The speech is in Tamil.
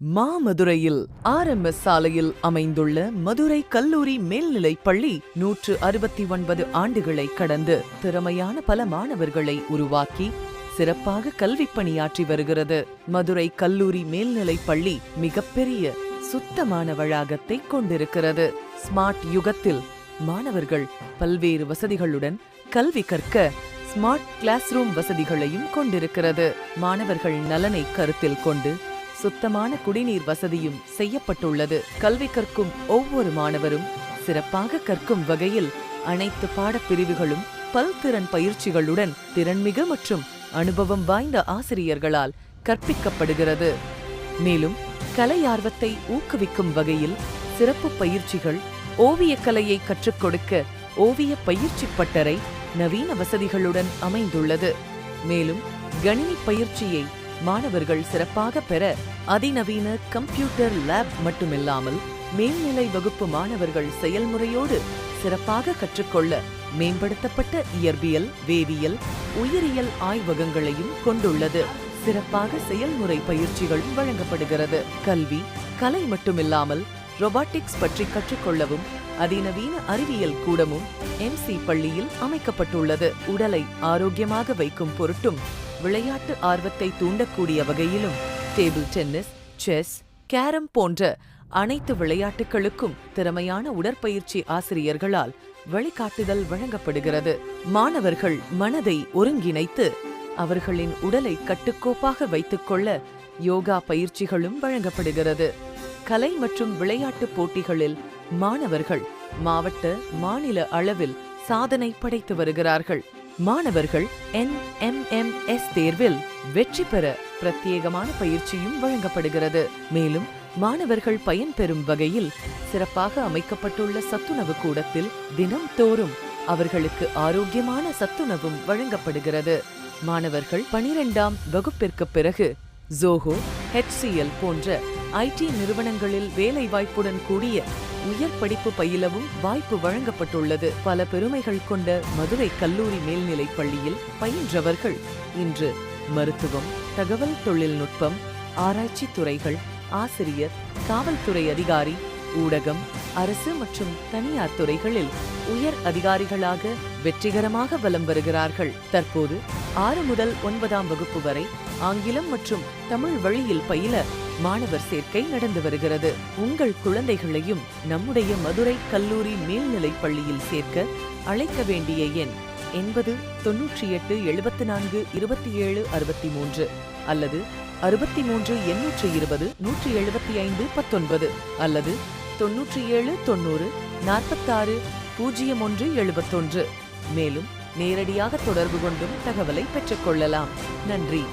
மாமதுரையில் ஆர் எம் எஸ் சாலையில் அமைந்துள்ள மதுரை கல்லூரி மேல்நிலைப் பள்ளி நூற்று அறுபத்தி ஒன்பது ஆண்டுகளை கடந்து திறமையான பல மாணவர்களை உருவாக்கி சிறப்பாக கல்வி பணியாற்றி வருகிறது. மதுரை கல்லூரி மேல்நிலைப் பள்ளி மிகப்பெரிய சுத்தமான வளாகத்தை கொண்டிருக்கிறது. ஸ்மார்ட் யுகத்தில் மாணவர்கள் பல்வேறு வசதிகளுடன் கல்வி கற்க ஸ்மார்ட் கிளாஸ் ரூம் வசதிகளையும் கொண்டிருக்கிறது. மாணவர்கள் நலனை கருத்தில் கொண்டு சுத்தமான குடிநீர் வசதியும் செய்யப்பட்டுள்ளது. கல்வி கற்கும் ஒவ்வொரு மாணவரும் சிறப்பாக கற்கும் வகையில் அனைத்து பாடப்பிரிவுகளும் பல்திறன் பயிற்சிகளுடன் திறன்மிகு மற்றும் அனுபவம் வாய்ந்த ஆசிரியர்களால் கற்பிக்கப்படுகிறது. மேலும் கலை ஆர்வத்தை ஊக்குவிக்கும் வகையில் சிறப்பு பயிற்சிகள் ஓவியக் கலையை கற்றுக் கொடுக்க ஓவிய பயிற்சி பட்டறை நவீன வசதிகளுடன் அமைந்துள்ளது. மேலும் கணினி பயிற்சியை மாணவர்கள் சிறப்பாக பெற அதிநவீன கம்ப்யூட்டர் லேப் மட்டுமில்லாமல் மேல்நிலை வகுப்பு மாணவர்கள் செயல்முறையோடு சிறப்பாக கற்றுக்கொள்ள மேம்படுத்தப்பட்ட இயற்பியல் வேதியியல் உயிரியல் ஆய்வகங்களையும் கொண்டுள்ளது. சிறப்பாக செயல்முறை பயிற்சிகளும் வழங்கப்படுகிறது. கல்வி கலை மட்டுமில்லாமல் ரொபாட்டிக்ஸ் பற்றி கற்றுக்கொள்ளவும் அதிநவீன அறிவியல் கூடமும் எம்சி பள்ளியில் அமைக்கப்பட்டுள்ளது. உடலை ஆரோக்கியமாக வைக்கும் பொருட்டும் விளையாட்டு ஆர்வத்தை தூண்டக்கூடிய வகையிலும் டேபிள் டென்னிஸ் செஸ் கேரம் போன்ற அனைத்து விளையாட்டுகளுக்கும் திறமையான உடற்பயிற்சி ஆசிரியர்களால் வழிகாட்டுதல் வழங்கப்படுகிறது. மாணவர்கள் மனதை ஒருங்கிணைத்து அவர்களின் உடலை கட்டுக்கோப்பாக வைத்துக்கொள்ள யோகா பயிற்சிகளும் வழங்கப்படுகிறது. கலை மற்றும் விளையாட்டுப் போட்டிகளில் மாணவர்கள் மாவட்ட மாநில அளவில் சாதனை படைத்து வருகிறார்கள். மாணவர்கள் என்எம்எம்எஸ் தேர்வில் வெற்றி பெற பிரத்யேகமான பயிற்சியும் வழங்கப்படுகிறது. மேலும் மாணவர்கள் பயன்பெறும் வகையில் சிறப்பாக அமைக்கப்பட்டுள்ள சத்துணவு கூடத்தில் தினம்தோறும் அவர்களுக்கு ஆரோக்கியமான சத்துணவும் வழங்கப்படுகிறது. மாணவர்கள் பனிரெண்டாம் வகுப்பிற்கு பிறகு ஜோஹோ ஹெச்சிஎல் போன்ற ஐடி நிறுவனங்களில் வேலை வாய்ப்புடன் கூடிய உயர் படிப்பு பயிலவும் வாய்ப்பு வழங்கப்பட்டுள்ளது. பல பெருமைகள் கொண்ட மதுரை கல்லூரி மேல்நிலைப் பள்ளியில் பயின்றவர்கள் இன்று மருத்துவம் தகவல் தொழில்நுட்பம் ஆராய்ச்சி துறைகள் ஆசிரியர் காவல்துறை அதிகாரி ஊடகம் அரசு மற்றும் தனியார் துறைகளில் உயர் அதிகாரிகளாக வெற்றிகரமாக வலம் வருகிறார்கள். தற்போது ஆறு முதல் ஒன்பதாம் வகுப்பு வரை ஆங்கிலம் மற்றும் தமிழ் வழியில் பயில மாணவர் சேர்க்கை நடந்து வருகிறது. உங்கள் குழந்தைகளையும் நம்முடைய மதுரை கல்லூரி மேல்நிலைப் பள்ளியில் சேர்க்க அழைக்க வேண்டிய எண் எண்பது தொன்னூற்றி எட்டு எழுபத்தி நான்கு இருபத்தி ஏழு அறுபத்தி மூன்று அல்லது அறுபத்தி மூன்று எண்ணூற்று இருபது நூற்றி எழுபத்தி ஐந்து பத்தொன்பது அல்லது தொன்னூற்றி ஏழு தொண்ணூறு நாற்பத்தாறு பூஜ்ஜியம் ஒன்று எழுபத்தொன்று. மேலும் நேரடியாக தொடர்பு கொண்டும் தகவலை பெற்றுக்கொள்ளலாம் நன்றி.